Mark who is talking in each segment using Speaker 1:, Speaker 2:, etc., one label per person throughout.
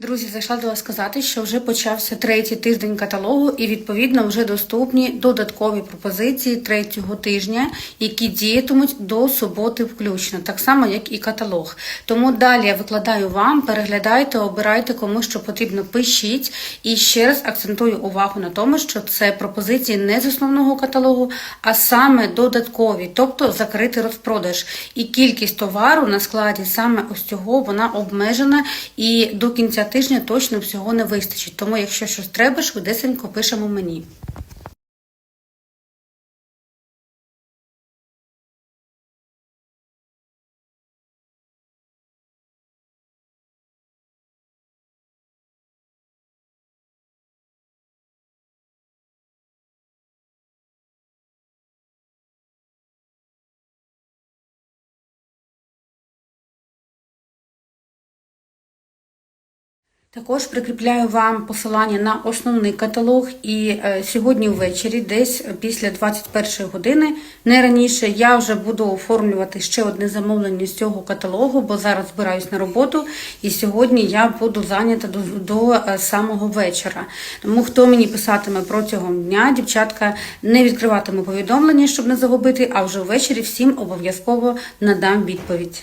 Speaker 1: Друзі, зайшла до вас сказати, що вже почався третій тиждень каталогу, і відповідно вже доступні додаткові пропозиції третього тижня, які діятимуть до суботи включно, так само як і каталог. Тому далі я викладаю вам, переглядайте, обирайте кому що потрібно, пишіть. І ще раз акцентую увагу на тому, що це пропозиції не з основного каталогу, а саме додаткові, тобто закритий розпродаж. І кількість товару на складі саме ось цього вона обмежена і до кінця тижня точно всього не вистачить. Тому, якщо щось треба, швидесенько пишемо мені. Також прикріпляю вам посилання на основний каталог, і е, сьогодні ввечері, десь після 21 години, не раніше, я вже буду оформлювати ще одне замовлення з цього каталогу, бо зараз збираюсь на роботу, і сьогодні я буду зайнята до, до е, самого вечора. Тому хто мені писатиме протягом дня, дівчатка не відкриватиме повідомлення, щоб не загубити, а вже ввечері всім обов'язково надам відповідь.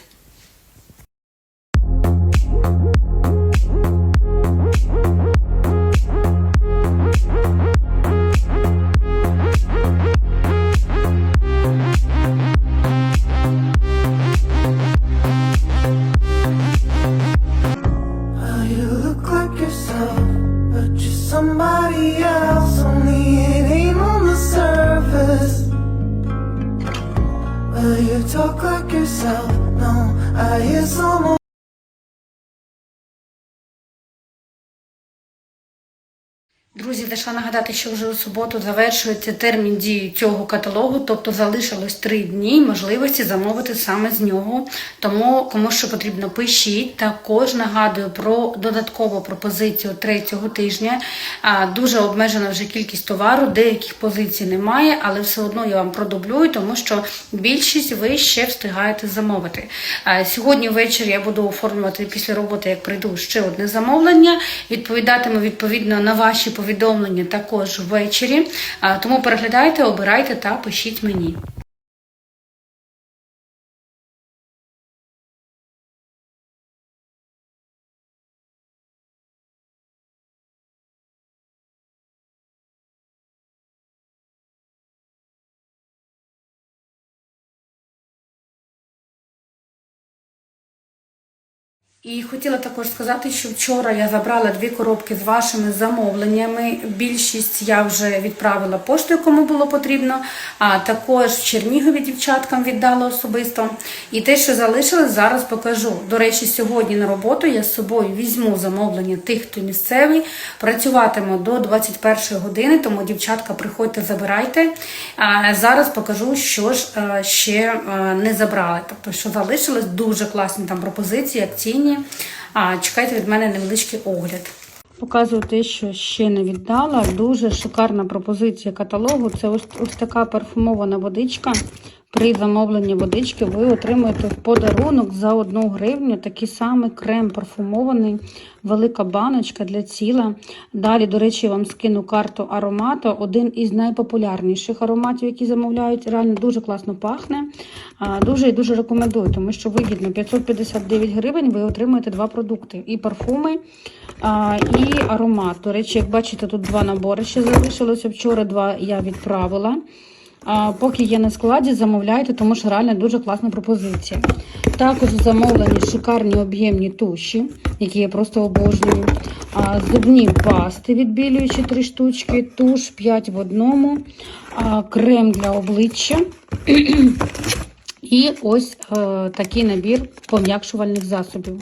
Speaker 1: Друзі, зайшла нагадати, що вже у суботу завершується термін дії цього каталогу, тобто залишилось три дні можливості замовити саме з нього. Тому кому що потрібно, пишіть. Також нагадую про додаткову пропозицію третього тижня. Дуже обмежена вже кількість товару, деяких позицій немає, але все одно я вам продублюю, тому що більшість ви ще встигаєте замовити. Сьогодні ввечері я буду оформлювати після роботи, як прийду ще одне замовлення. Відповідатиму відповідно на ваші повідомлення також ввечері. Тому переглядайте, обирайте та пишіть мені. І хотіла також сказати, що вчора я забрала дві коробки з вашими замовленнями. Більшість я вже відправила поштою, кому було потрібно. А також в Чернігові дівчаткам віддала особисто. І те, що залишилось, зараз покажу. До речі, сьогодні на роботу я з собою візьму замовлення тих, хто місцевий. Працюватиму до 21 години, тому дівчатка, приходьте, забирайте. А зараз покажу, що ж е, ще е, не забрали. Тобто, що залишилось, дуже класні там пропозиції, акційні. А чекайте від мене невеличкий огляд. Показую те, що ще не віддала. Дуже шикарна пропозиція каталогу. Це ось, ось така парфумована водичка. При замовленні водички ви отримуєте в подарунок за 1 гривню такий самий крем парфумований, велика баночка для тіла. Далі, до речі, вам скину карту аромату. Один із найпопулярніших ароматів, які замовляють. Реально дуже класно пахне. Дуже і дуже рекомендую, тому що вигідно 559 гривень ви отримуєте два продукти: і парфуми, і аромат. До речі, як бачите, тут два набори ще залишилося. Вчора два я відправила. Поки є на складі, замовляйте, тому що реально дуже класна пропозиція. Також замовлені шикарні об'ємні туші, які я просто обожнюю. Зубні пасти відбілюючі 3 штучки, туш 5 в одному, крем для обличчя. І ось е, такий набір пом'якшувальних засобів.